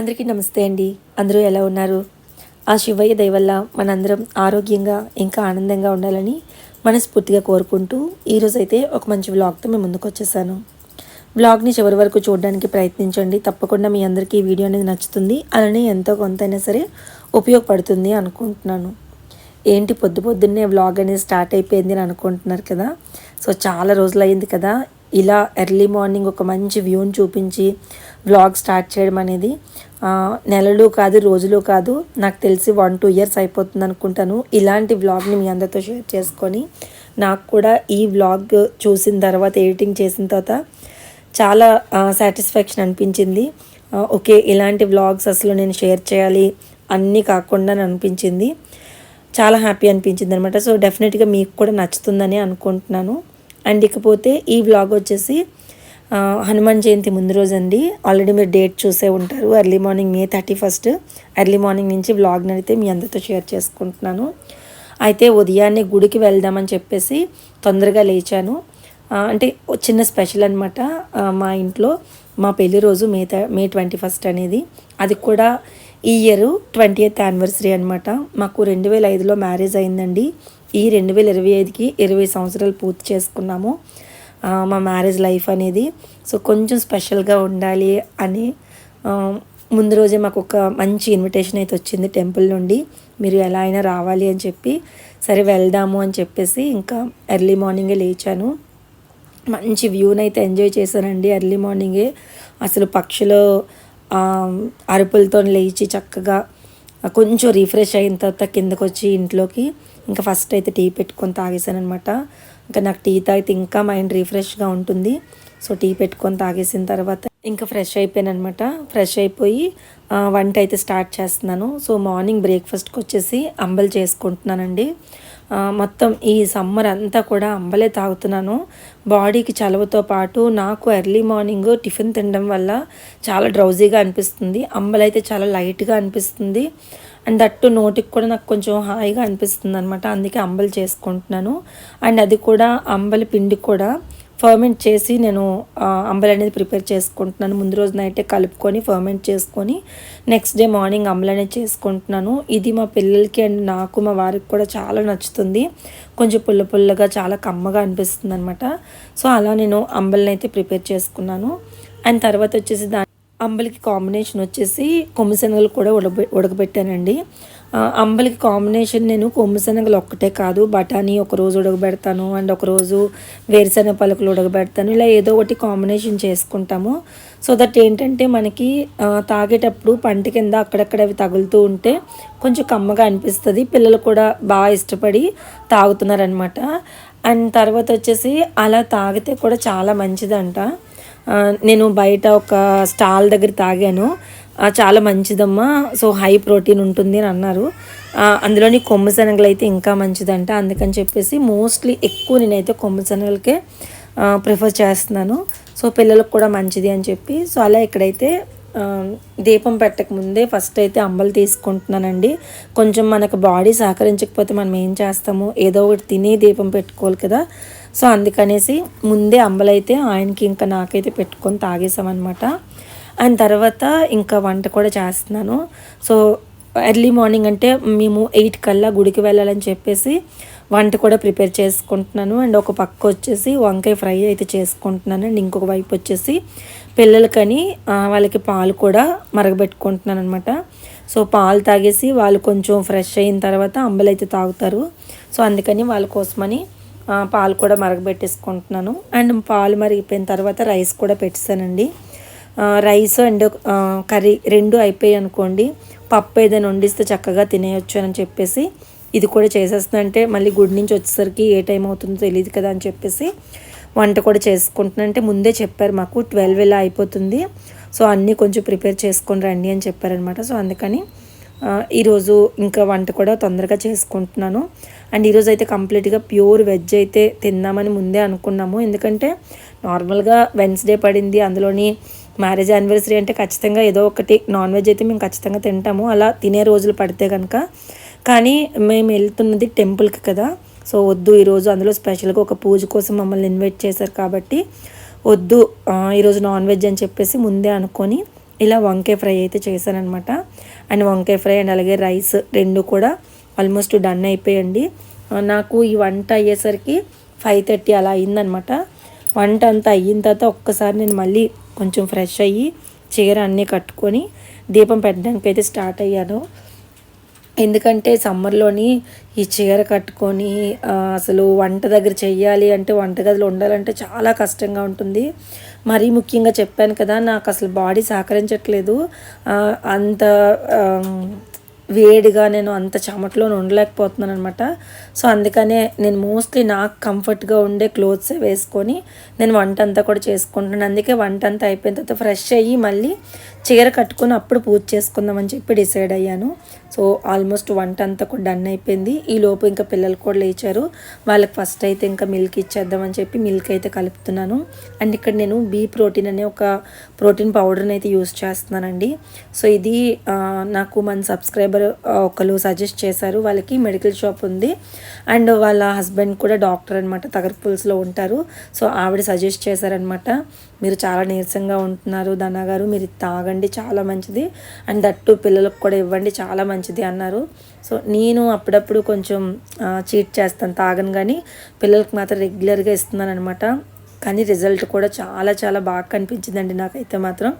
అందరికీ నమస్తే అండి. అందరూ ఎలా ఉన్నారు? ఆ శివయ్య దయవల్ల మనందరం ఆరోగ్యంగా ఇంకా ఆనందంగా ఉండాలని మనస్ఫూర్తిగా కోరుకుంటూ ఈరోజైతే ఒక మంచి వ్లాగ్తో మేము ముందుకు వచ్చేసాను. వ్లాగ్ని చివరి వరకు చూడడానికి ప్రయత్నించండి. తప్పకుండా మీ అందరికీ ఈ వీడియో అనేది నచ్చుతుంది. అలానే ఎంతో కొంతైనా సరే ఉపయోగపడుతుంది అనుకుంటున్నాను. ఏంటి పొద్దు పొద్దున్నే వ్లాగ్ అనేది స్టార్ట్ అయిపోయింది అని అనుకుంటున్నారు కదా? సో చాలా రోజులు అయింది కదా? ఇలా ఎర్లీ మార్నింగ్ ఒక మంచి వ్యూని చూపించి వ్లాగ్ స్టార్ట్ చేయడం అనేది నెలలు కాదు రోజులు కాదు నాకు తెలిసి వన్ టూ ఇయర్స్ అయిపోతుంది అనుకుంటాను. ఇలాంటి వ్లాగ్ని మీ అందరితో షేర్ చేసుకొని నాకు కూడా ఈ వ్లాగ్ చూసిన తర్వాత ఎడిటింగ్ చేసిన తర్వాత చాలా సాటిస్ఫాక్షన్ అనిపించింది. ఓకే ఇలాంటి వ్లాగ్స్ అసలు నేను షేర్ చేయాలి అన్నీ కాకుండా అనిపించింది. చాలా హ్యాపీ అనిపించింది అనమాట సో డెఫినెట్గా మీకు కూడా నచ్చుతుందని అనుకుంటున్నాను. అండ్ ఇకపోతే ఈ వ్లాగ్ వచ్చేసి హనుమాన్ జయంతి ముందు రోజు అండి ఆల్రెడీ మీరు డేట్ చూసే ఉంటారు. Early morning May thirty first early morning నుంచి వ్లాగ్ని అయితే మీ అందరితో షేర్ చేసుకుంటున్నాను. అయితే ఉదయాన్నే గుడికి వెళ్దామని చెప్పేసి తొందరగా లేచాను. అంటే చిన్న స్పెషల్ అనమాట మా ఇంట్లో మా పెళ్ళి రోజు మే మే ట్వంటీ ఫస్ట్ అనేది. అది కూడా ఈ ఇయర్ ట్వంటీ ఎయిత్ యానివర్సరీ అనమాట మాకు రెండు వేల ఐదులో మ్యారేజ్ అయిందండి. ఈ రెండు వేల ఇరవై ఐదుకి ఇరవై సంవత్సరాలు పూర్తి చేసుకున్నాము. మా మ్యారేజ్ లైఫ్ అనేది. సో కొంచెం స్పెషల్గా ఉండాలి అని ముందు రోజే మాకు ఒక మంచి ఇన్విటేషన్ అయితే వచ్చింది టెంపుల్ నుండి. మీరు ఎలా అయినా రావాలి అని చెప్పి సరే వెళ్దాము అని చెప్పేసి ఇంకా ఎర్లీ మార్నింగే లేచాను. మంచి వ్యూని అయితే ఎంజాయ్ చేశానండి ఎర్లీ మార్నింగే అసలు పక్షులు అరుపులతో లేచి చక్కగా కొంచెం రిఫ్రెష్ అయిన తర్వాత కిందకు వచ్చి ఇంట్లోకి ఇంకా ఫస్ట్ అయితే టీ పెట్టుకొని తాగేశాను అనమాట ఇంకా నాకు టీ తాగితే ఇంకా మైండ్ రీఫ్రెష్గా ఉంటుంది. సో టీ పెట్టుకొని తాగేసిన తర్వాత ఇంకా ఫ్రెష్ అయిపోయాను అనమాట ఫ్రెష్ అయిపోయి వంట అయితే స్టార్ట్ చేస్తున్నాను. సో మార్నింగ్ బ్రేక్ఫాస్ట్కి వచ్చేసి అంబలు చేసుకుంటున్నానండి. మొత్తం ఈ సమ్మర్ అంతా కూడా అంబలే తాగుతున్నాను. బాడీకి చలవతో పాటు నాకు ఎర్లీ మార్నింగ్ టిఫిన్ తినడం వల్ల చాలా డ్రౌజీగా అనిపిస్తుంది. అంబలైతే చాలా లైట్గా అనిపిస్తుంది. అండ్ దట్టు నోటికి కూడా నాకు కొంచెం హాయిగా అనిపిస్తుంది అనమాట అందుకే అంబలి చేసుకుంటున్నాను. అండ్ అది కూడా అంబలి పిండి కూడా ఫర్మెంట్ చేసి నేను అంబలి అనేది ప్రిపేర్ చేసుకుంటున్నాను. ముందు రోజు నైటే కలుపుకొని ఫర్మెంట్ చేసుకొని నెక్స్ట్ డే మార్నింగ్ అంబలి అనేది చేసుకుంటున్నాను. ఇది మా పిల్లలకి అండ్ నాకు మా వారికి కూడా చాలా నచ్చుతుంది. కొంచెం పుల్ల పుల్లగా చాలా కమ్మగా అనిపిస్తుంది అనమాట సో అలా నేను అంబలిని అయితే ప్రిపేర్ చేసుకున్నాను. అండ్ తర్వాత వచ్చేసి దాని అంబలికి కాంబినేషన్ వచ్చేసి కొమ్ము శనగలు కూడా ఉడబె ఉడకబెట్టానండి. అంబలికి కాంబినేషన్ నేను కొమ్ము శనగలు ఒక్కటే కాదు బఠానీ ఒక రోజు ఉడకబెడతాను అండ్ ఒక రోజు పలుకులు ఉడకబెడతాను. ఇలా ఏదో ఒకటి కాంబినేషన్ చేసుకుంటాము. సో దట్ ఏంటంటే మనకి తాగేటప్పుడు పంట కింద అక్కడక్కడ అవి తగులుతూ ఉంటే కొంచెం కమ్మగా అనిపిస్తుంది. పిల్లలు కూడా బాగా ఇష్టపడి తాగుతున్నారనమాట అండ్ తర్వాత వచ్చేసి అలా తాగితే కూడా చాలా మంచిదంట. నేను బయట ఒక స్టాల్ దగ్గర తాగాను. చాలా మంచిదమ్మా. సో హై ప్రోటీన్ ఉంటుంది అని అన్నారు. అందులోని కొమ్ము శనగలు అయితే ఇంకా మంచిదంట. అందుకని చెప్పేసి మోస్ట్లీ ఎక్కువ నేనైతే కొమ్ము శనగలకే ప్రిఫర్ చేస్తున్నాను. సో పిల్లలకు కూడా మంచిది అని చెప్పి. సో అలా ఇక్కడైతే దీపం పెట్టక ముందే ఫస్ట్ అయితే అంబలు తీసుకుంటున్నానండి. కొంచెం మనకు బాడీ సహకరించకపోతే మనం ఏం చేస్తాము? ఏదో ఒకటి తిని దీపం పెట్టుకోవాలి కదా. సో అందుకనేసి ముందే అంబలైతే ఆయనకి ఇంకా నాకైతే పెట్టుకొని తాగేసామన్నమాట అండ్ తర్వాత ఇంకా వంట కూడా చేస్తున్నాను. సో ఎర్లీ మార్నింగ్ అంటే మేము ఎయిట్ కల్లా గుడికి వెళ్ళాలని చెప్పేసి వంట కూడా ప్రిపేర్ చేసుకుంటున్నాను. అండ్ ఒక పక్క వచ్చేసి వంకాయ ఫ్రై అయితే చేసుకుంటున్నాను. అండ్ ఇంకొక వైపు వచ్చేసి పిల్లలకని వాళ్ళకి పాలు కూడా మరగబెట్టుకుంటున్నాను అనమాట సో పాలు తాగేసి వాళ్ళు కొంచెం ఫ్రెష్ అయిన తర్వాత అంబలైతే తాగుతారు. సో అందుకని వాళ్ళ కోసమని పాలు కూడా మరగబెట్టేసుకుంటున్నాను. అండ్ పాలు మరిగిపోయిన తర్వాత రైస్ కూడా పెట్టేశానండి రైస్ అండ్ కర్రీ రెండు అయిపోయాయి అనుకోండి. పప్పు ఏదైనా వండిస్తే చక్కగా తినేయొచ్చు అని చెప్పేసి ఇది కూడా చేసేస్తున్నా. అంటే మళ్ళీ గుడి నుంచి వచ్చేసరికి ఏ టైం అవుతుందో తెలియదు కదా అని చెప్పేసి వంట కూడా చేసుకుంటున్నా. అంటే ముందే చెప్పారు మాకు ట్వెల్వ్ ఇలా అయిపోతుంది. సో అన్నీ కొంచెం ప్రిపేర్ చేసుకొని రండి అని చెప్పారనమాట సో అందుకని ఈరోజు ఇంకా వంట కూడా తొందరగా చేసుకుంటున్నాను. అండ్ ఈరోజు అయితే కంప్లీట్గా ప్యూర్ వెజ్ అయితే తిందామని ముందే అనుకున్నాము. ఎందుకంటే నార్మల్గా వెన్స్డే పడింది అందులోని మ్యారేజ్ యానివర్సరీ అంటే ఖచ్చితంగా ఏదో ఒకటి నాన్ వెజ్ అయితే మేము ఖచ్చితంగా తింటాము. అలా తినే రోజులు పడితే కనుక కానీ మేము వెళ్తున్నది టెంపుల్కి కదా. సో వద్దు ఈరోజు అందులో స్పెషల్గా ఒక పూజ కోసం మమ్మల్ని ఇన్వైట్ చేశారు కాబట్టి వద్దు ఈరోజు నాన్ వెజ్ అని చెప్పేసి ముందే అనుకొని ఇలా వంకాయ ఫ్రై అయితే చేశానమాట అండ్ వంకాయ ఫ్రై అండ్ అలాగే రైస్ రెండు కూడా ఆల్మోస్ట్ డన్ అయిపోయండి. నాకు ఈ వంట అయ్యేసరికి ఫైవ్ థర్టీ అలా అయిందనమాట వంట అంతా అయిన తర్వాత ఒక్కసారి నేను మళ్ళీ కొంచెం ఫ్రెష్ అయ్యి చీర అన్నీ కట్టుకొని దీపం పెట్టడానికి అయితే స్టార్ట్ అయ్యాను. ఎందుకంటే సమ్మర్లోని ఈ చీర కట్టుకొని అసలు వంట దగ్గర చెయ్యాలి అంటే వంటగదిలో ఉండాలంటే చాలా కష్టంగా ఉంటుంది. మరీ ముఖ్యంగా చెప్పాను కదా నాకు అసలు బాడీ సహకరించట్లేదు. అంత వేడిగా నేను అంత చెమటలో ఉండలేకపోతున్నాను అనమాట సో అందుకనే నేను మోస్ట్లీ నాకు కంఫర్ట్గా ఉండే క్లోత్సే వేసుకొని నేను వంట అంతా కూడా చేసుకుంటున్నాను. అందుకే వంట అంతా అయిపోయిన తర్వాత ఫ్రెష్ అయ్యి మళ్ళీ చీర కట్టుకొని అప్పుడు పూజ చేసుకుందామని చెప్పి డిసైడ్ అయ్యాను. సో ఆల్మోస్ట్ వంట అంతా కూడా డన్ అయిపోయింది. ఈ లోపు ఇంకా పిల్లలు కూడా లేచారు. వాళ్ళకి ఫస్ట్ అయితే ఇంకా మిల్క్ ఇచ్చేద్దామని చెప్పి మిల్క్ అయితే కలుపుతున్నాను. అండ్ ఇక్కడ నేను బీ ప్రోటీన్ అనే ఒక ప్రోటీన్ పౌడర్ని అయితే యూస్ చేస్తున్నానండి. సో ఇది నాకు మన సబ్స్క్రైబర్ ఒకరు సజెస్ట్ చేశారు వాళ్ళకి మెడికల్ షాప్ ఉంది. అండ్ వాళ్ళ హస్బెండ్ కూడా డాక్టర్ అనమాట తగర్పుల్స్లో ఉంటారు. సో ఆవిడ సజెస్ట్ చేశారనమాట మీరు చాలా నీరసంగా ఉంటున్నారు దానా గారు మీరు తాగండి చాలా మంచిది. అండ్ దట్టు పిల్లలకు కూడా ఇవ్వండి చాలా మంచిది అన్నారు. సో నేను అప్పుడప్పుడు కొంచెం చీట్ చేస్తాను తాగను కానీ పిల్లలకు మాత్రం రెగ్యులర్గా ఇస్తున్నాను అనమాట కానీ రిజల్ట్ కూడా చాలా చాలా బాగా కనిపించిందండి నాకైతే మాత్రం.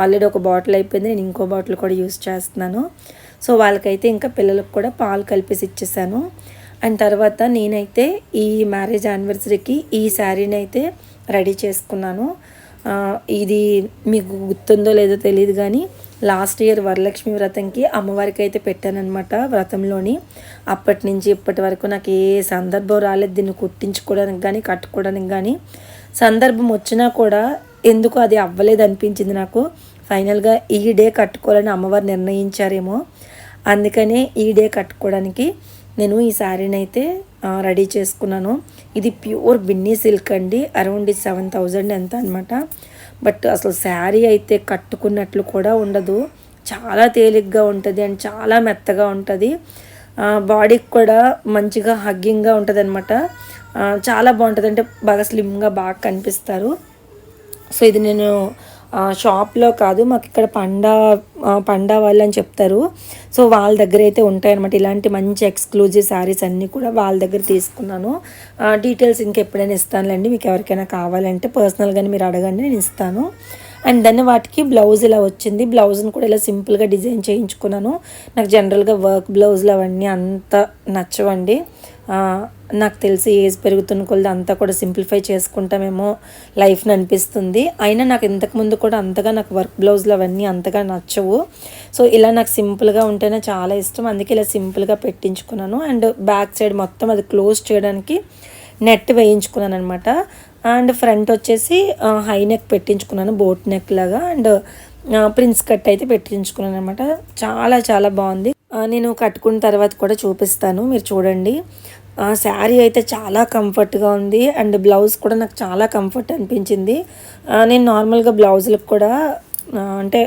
ఆల్రెడీ ఒక బాటిల్ అయిపోయింది నేను ఇంకో బాటిల్ కూడా యూస్ చేస్తున్నాను. సో వాళ్ళకైతే ఇంకా పిల్లలకు కూడా పాలు కలిపేసి ఇచ్చేసాను. అండ్ తర్వాత నేనైతే ఈ మ్యారేజ్ యానివర్సరీకి ఈ శారీని అయితే రెడీ చేసుకున్నాను. ఇది మీకు గుర్తుందో లేదో తెలియదు కానీ లాస్ట్ ఇయర్ వరలక్ష్మి వ్రతంకి అమ్మవారికి అయితే పెట్టానమాట వ్రతంలోని. అప్పటి నుంచి ఇప్పటి వరకు నాకు ఏ సందర్భం రాలేదు దీన్ని కుట్టించుకోవడానికి కానీ కట్టుకోవడానికి కానీ. సందర్భం వచ్చినా కూడా ఎందుకు అది అవ్వలేదు అనిపించింది నాకు. ఫైనల్గా ఈ డే కట్టుకోవాలని అమ్మవారు నిర్ణయించారేమో. అందుకనే ఈ డే కట్టుకోవడానికి నేను ఈ శారీని అయితే రెడీ చేసుకున్నాను. ఇది ప్యూర్ బిన్నీ సిల్క్ అండి. అరౌండ్ సెవెన్ థౌజండ్ ఎంత అనమాట బట్ అసలు శారీ అయితే కట్టుకున్నట్లు కూడా ఉండదు. చాలా తేలిగ్గా ఉంటుంది అండ్ చాలా మెత్తగా ఉంటుంది. బాడీకి కూడా మంచిగా హగ్గింగ్గా ఉంటుంది అనమాట చాలా బాగుంటుంది. అంటే బాగా స్లిమ్గా బాగా కనిపిస్తారు. సో ఇది నేను షాప్లో కాదు మాకు ఇక్కడ పండా పండా వాళ్ళు అని చెప్తారు. సో వాళ్ళ దగ్గర అయితే ఉంటాయన్నమాట. ఇలాంటి మంచి ఎక్స్క్లూజివ్ శారీస్ అన్నీ కూడా వాళ్ళ దగ్గర తీసుకున్నాను. డీటెయిల్స్ ఇంకెప్పుడైనా ఇస్తానులేండి. మీకు ఎవరికైనా కావాలంటే పర్సనల్గానే మీరు అడగండి నేను ఇస్తాను. అండ్ దాన్ని వాటికి బ్లౌజ్ ఇలా వచ్చింది. బ్లౌజ్ని కూడా ఇలా సింపుల్గా డిజైన్ చేయించుకున్నాను. నాకు జనరల్గా వర్క్ బ్లౌజులు అవన్నీ అంత నచ్చవండి. నాకు తెలిసి ఏజ్ పెరుగుతున్న కొద్ది అంతా కూడా సింప్లిఫై చేసుకుంటామేమో లైఫ్ని అనిపిస్తుంది. అయినా నాకు ఇంతకుముందు కూడా అంతగా నాకు వర్క్ బ్లౌజ్లు అవన్నీ అంతగా నచ్చవు. సో ఇలా నాకు సింపుల్గా ఉంటేనే చాలా ఇష్టం. అందుకే ఇలా సింపుల్గా పెట్టించుకున్నాను. అండ్ బ్యాక్ సైడ్ మొత్తం అది క్లోజ్ చేయడానికి నెట్ వేయించుకున్నాను అనమాట అండ్ ఫ్రంట్ వచ్చేసి హై నెక్ పెట్టించుకున్నాను. బోట్ నెక్ లాగా. అండ్ ప్రిన్స్ కట్ అయితే పెట్టించుకున్నాను అనమాట చాలా చాలా బాగుంది. నేను కట్టుకున్న తర్వాత కూడా చూపిస్తాను మీరు చూడండి. శారీ అయితే చాలా కంఫర్ట్గా ఉంది అండ్ బ్లౌజ్ కూడా నాకు చాలా కంఫర్ట్ అనిపించింది. నేను నార్మల్గా బ్లౌజులకు కూడా అంటే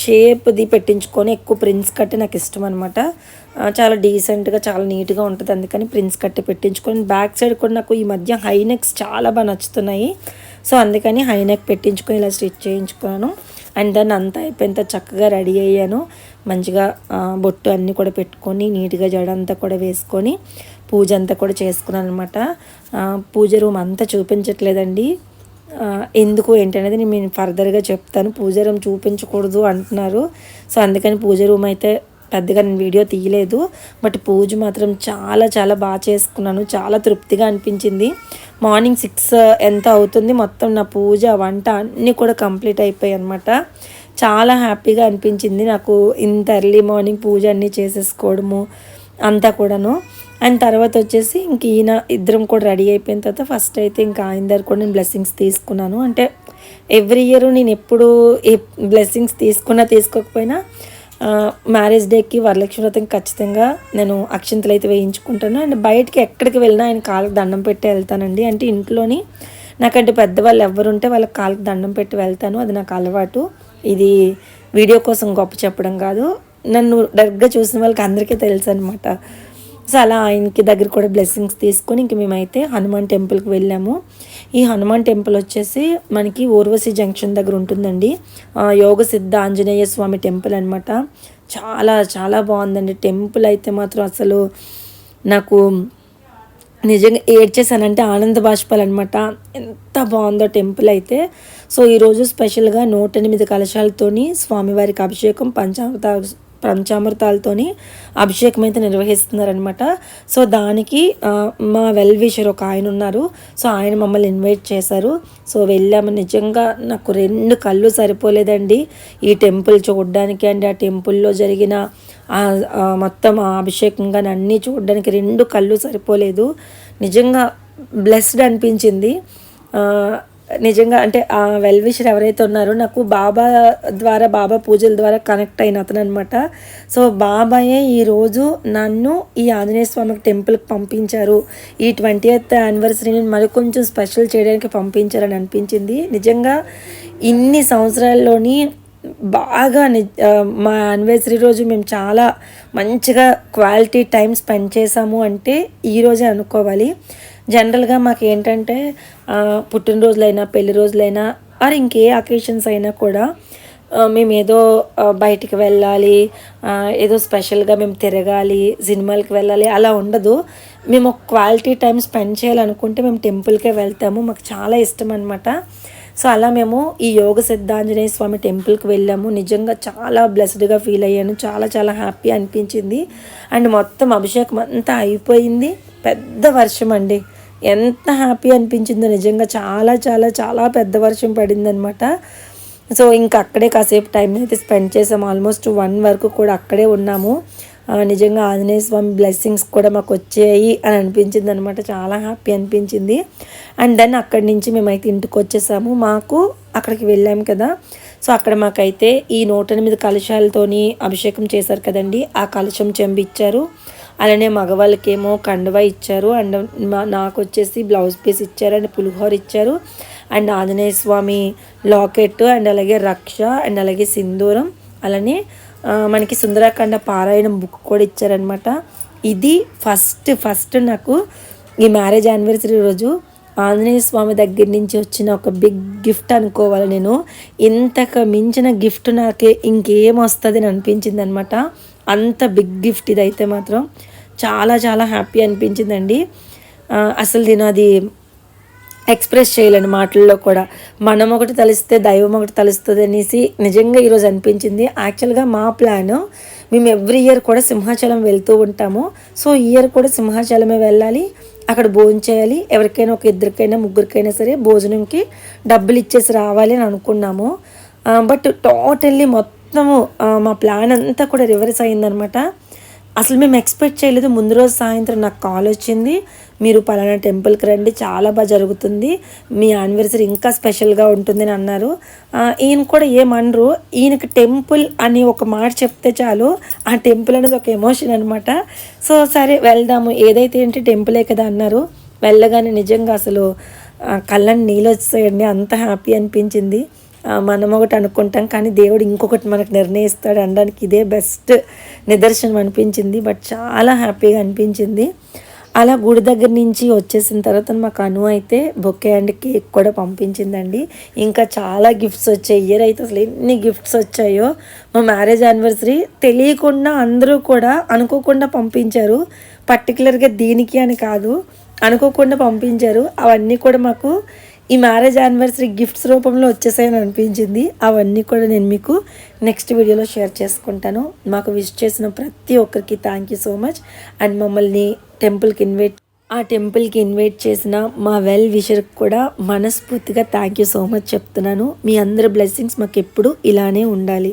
షేప్ది పెట్టించుకొని ఎక్కువ ప్రిన్స్ కట్టి నాకు ఇష్టం అనమాట చాలా డీసెంట్గా చాలా నీట్గా ఉంటుంది అందుకని ప్రిన్స్ కట్టి పెట్టించుకొని బ్యాక్ సైడ్ కూడా నాకు ఈ మధ్య హై నెక్స్ చాలా బాగా నచ్చుతున్నాయి. సో అందుకని హై నెక్ పెట్టించుకొని ఇలా స్టిచ్ చేయించుకున్నాను. అండ్ దాన్ని అంతా అయిపోయినంత చక్కగా రెడీ అయ్యాను. మంచిగా బొట్టు అన్నీ కూడా పెట్టుకొని నీట్గా జడ అంతా కూడా వేసుకొని పూజ అంతా కూడా చేసుకున్నాను అనమాట పూజ రూమ్ అంతా చూపించట్లేదండి. ఎందుకు ఏంటనేది నేను నేను ఫర్దర్గా చెప్తాను. పూజ రూమ్ చూపించకూడదు అంటున్నారు. సో అందుకని పూజ రూమ్ అయితే పెద్దగా నేను వీడియో తీయలేదు. బట్ పూజ మాత్రం చాలా చాలా బాగా చేసుకున్నాను. చాలా తృప్తిగా అనిపించింది. మార్నింగ్ సిక్స్ ఎంత అవుతుంది మొత్తం నా పూజ వంట అన్నీ కూడా కంప్లీట్ అయిపోయాయి అనమాట చాలా హ్యాపీగా అనిపించింది నాకు ఇంత ఎర్లీ మార్నింగ్ పూజ అన్నీ చేసేసుకోవడము అంతా కూడాను. అండ్ తర్వాత వచ్చేసి ఇంక ఈయన ఇద్దరం కూడా రెడీ అయిపోయిన తర్వాత ఫస్ట్ అయితే ఇంకా ఆయన దగ్గర కూడా నేను బ్లెస్సింగ్స్ తీసుకున్నాను. అంటే ఎవ్రీ ఇయర్ నేను ఎప్పుడు ఏ బ్లెస్సింగ్స్ తీసుకున్నా తీసుకోకపోయినా మ్యారేజ్ డేకి వరలక్ష్మి వ్రతం ఖచ్చితంగా నేను అక్షంతలు అయితే వేయించుకుంటాను. అండ్ బయటికి ఎక్కడికి వెళ్ళినా ఆయన కాళ్ళకి దండం పెట్టి వెళ్తానండి. అంటే ఇంట్లోని నాకంటే పెద్దవాళ్ళు ఎవరుంటే వాళ్ళకి కాళ్ళకి దండం పెట్టి వెళ్తాను. అది నాకు అలవాటు. ఇది వీడియో కోసం గొప్ప చెప్పడం కాదు. నన్ను డైరెక్ట్గా చూసిన వాళ్ళకి అందరికీ తెలుసు అనమాట సో అలా ఆయనకి దగ్గర కూడా బ్లెస్సింగ్స్ తీసుకొని ఇంక మేమైతే హనుమాన్ టెంపుల్కి వెళ్ళాము. ఈ హనుమాన్ టెంపుల్ వచ్చేసి మనకి ఊర్వశి జంక్షన్ దగ్గర ఉంటుందండి. యోగ సిద్ధ ఆంజనేయ స్వామి టెంపుల్ అనమాట చాలా చాలా బాగుందండి. టెంపుల్ అయితే మాత్రం అసలు నాకు నిజంగా ఏడ్చేసానంటే ఆనంద బాష్పాలు అనమాట ఎంత బాగుందో టెంపుల్ అయితే. సో ఈరోజు స్పెషల్గా నూట ఎనిమిది కలశాలతోని స్వామివారికి అభిషేకం పంచామృత పంచామృతాలతోని అభిషేకం అయితే నిర్వహిస్తున్నారనమాట సో దానికి మా వెల్ విషర్ ఒక ఆయన ఉన్నారు. సో ఆయన మమ్మల్ని ఇన్వైట్ చేశారు. సో వెళ్ళాము. నిజంగా నాకు రెండు కళ్ళు సరిపోలేదండి. ఈ టెంపుల్ చూడడానికి అండ్. ఆ టెంపుల్లో జరిగిన మొత్తం ఆ అభిషేకం కానీ అన్నీ చూడడానికి రెండు కళ్ళు సరిపోలేదు. నిజంగా బ్లెస్డ్ అనిపించింది. నిజంగా అంటే ఆ వెల్ విషర్ ఎవరైతే ఉన్నారో నాకు బాబా ద్వారా బాబా పూజల ద్వారా కనెక్ట్ అయిన అతను అనమాట సో బాబాయే ఈరోజు నన్ను ఈ ఆంజనేయ స్వామికి టెంపుల్కి పంపించారు. ఈ ట్వంటీ ఎయిత్ యానివర్సరీని మరి కొంచెం స్పెషల్ చేయడానికి పంపించారని అనిపించింది. నిజంగా ఇన్ని సంవత్సరాల్లోని బాగా ని మా యానివర్సరీ రోజు మేము చాలా మంచిగా క్వాలిటీ టైం స్పెండ్ చేసాము అంటే ఈరోజే అనుకోవాలి. జనరల్గా మాకు ఏంటంటే పుట్టినరోజులైనా పెళ్ళి రోజులైనా ఆర్ ఇంకే అకేషన్స్ అయినా కూడా మేము ఏదో బయటికి వెళ్ళాలి ఏదో స్పెషల్గా మేము తిరగాలి సినిమాలకి వెళ్ళాలి అలా ఉండదు. మేము క్వాలిటీ టైం స్పెండ్ చేయాలనుకుంటే మేము టెంపుల్కే వెళ్తాము మాకు చాలా ఇష్టం అనమాట సో అలా మేము ఈ యోగ సిద్ధాంజనేయ స్వామి టెంపుల్కి వెళ్ళాము. నిజంగా చాలా బ్లెస్డ్గా ఫీల్ అయ్యాను. చాలా చాలా హ్యాపీ అనిపించింది. అండ్ మొత్తం అభిషేకం అంతా అయిపోయింది. పెద్ద వర్షం అండి. ఎంత హ్యాపీ అనిపించిందో నిజంగా చాలా చాలా చాలా పెద్ద వర్షం పడిందనమాట సో ఇంకా అక్కడే కాసేపు టైం అయితే స్పెండ్ చేసాము. ఆల్మోస్ట్ వన్ వరకు కూడా అక్కడే ఉన్నాము. నిజంగా ఆంజనేయ స్వామి బ్లెస్సింగ్స్ కూడా మాకు వచ్చాయి అని అనిపించింది అనమాట చాలా హ్యాపీ అనిపించింది. అండ్ దెన్ అక్కడి నుంచి మేమైతే ఇంటికి వచ్చేసాము. మాకు అక్కడికి వెళ్ళాము కదా. సో అక్కడ మాకైతే ఈ నూట ఎనిమిది కలశాలతోని అభిషేకం చేశారు కదండి. ఆ కలశం చెంబిచ్చారు. అలానే మగవాళ్ళకేమో కండువా ఇచ్చారు అండ్ మా- నాకు వచ్చేసి బ్లౌజ్ పీస్ ఇచ్చారు అండ్ పులిహోర ఇచ్చారు and Anjaneya Swamy locket and అలాగే రక్ష అండ్ అలాగే సింధూరం అలానే మనకి సుందరాఖండ పారాయణం బుక్ కూడా ఇచ్చారనమాట ఇది ఫస్ట్ ఫస్ట్ నాకు ఈ మ్యారేజ్ యానివర్సరీ రోజు ఆంజనేయ స్వామి దగ్గర నుంచి వచ్చిన ఒక బిగ్ గిఫ్ట్ అనుకోవాలి నేను. ఇంతకు మించిన గిఫ్ట్ నాకు ఇంకేం వస్తుంది అని అనిపించింది అనమాట అంత బిగ్ గిఫ్ట్ ఇదైతే మాత్రం చాలా చాలా హ్యాపీ అనిపించిందండి. అసలు నేను అది ఎక్స్ప్రెస్ చేయలేను మాటల్లో కూడా. మనం ఒకటి తలిస్తే దైవం ఒకటి తలుస్తుంది అనేసి నిజంగా ఈరోజు అనిపించింది. యాక్చువల్గా మా ప్లాన్ మేము ఎవ్రీ ఇయర్ కూడా సింహాచలం వెళ్తూ ఉంటాము. సో ఈ ఇయర్ కూడా సింహాచలమే వెళ్ళాలి. అక్కడ భోజనం చేయాలి. ఎవరికైనా ఒక ఇద్దరికైనా ముగ్గురికైనా సరే భోజనంకి డబ్బులు ఇచ్చేసి రావాలి అని అనుకున్నాము. బట్ టోటల్లీ మొత్తం మొత్తము మా ప్లాన్ అంతా కూడా రివర్స్ అయిందనమాట అసలు మేము ఎక్స్పెక్ట్ చేయలేదు ముందు రోజు సాయంత్రం నాకు కాల్ వచ్చింది. మీరు పలానా టెంపుల్కి రండి చాలా బాగా జరుగుతుంది. మీ యానివర్సరీ ఇంకా స్పెషల్గా ఉంటుంది అని అన్నారు. ఈయన కూడా ఏమనరు. ఈయనకి టెంపుల్ అని ఒక మాట చెప్తే చాలు. ఆ టెంపుల్ అనేది ఒక ఎమోషన్ అనమాట. సో సరే వెళ్దాము. ఏదైతే ఏంటి టెంపులే కదా అన్నారు. వెళ్ళగానే నిజంగా అసలు కళ్ళని నీళ్ళు వచ్చేయండి. అంత హ్యాపీ అనిపించింది. మనం ఒకటి అనుకుంటాం కానీ దేవుడు ఇంకొకటి మనకు నిర్ణయిస్తాడు అనడానికి ఇదే బెస్ట్ నిదర్శనం అనిపించింది. బట్ చాలా హ్యాపీగా అనిపించింది. అలా గుడి దగ్గర నుంచి వచ్చేసిన తర్వాత మాకు అను అయితే బొకే అండ్ కేక్ కూడా పంపించిందండి. ఇంకా చాలా గిఫ్ట్స్ వచ్చాయి. ఇయర్ అయితే అసలు ఎన్ని గిఫ్ట్స్ వచ్చాయో మా మ్యారేజ్ యానివర్సరీ తెలియకుండా అందరూ కూడా అనుకోకుండా పంపించారు. పర్టికులర్గా దీనికి అని కాదు అనుకోకుండా పంపించారు. అవన్నీ కూడా మాకు ఈ మ్యారేజ్ యానివర్సరీ గిఫ్ట్స్ రూపంలో వచ్చేసాయని అనిపించింది. అవన్నీ కూడా నేను మీకు నెక్స్ట్ వీడియోలో షేర్ చేసుకుంటాను. మాకు విష్ చేసిన ప్రతి ఒక్కరికి thank you so much and మమ్మల్ని టెంపుల్కి ఇన్వైట్ ఆ టెంపుల్కి ఇన్వైట్ చేసిన మా వెల్ విషర్కి కూడా మనస్ఫూర్తిగా థ్యాంక్ యూ సో మచ్ చెప్తున్నాను. మీ అందరి బ్లెస్సింగ్స్ మాకు ఎప్పుడు ఇలానే ఉండాలి.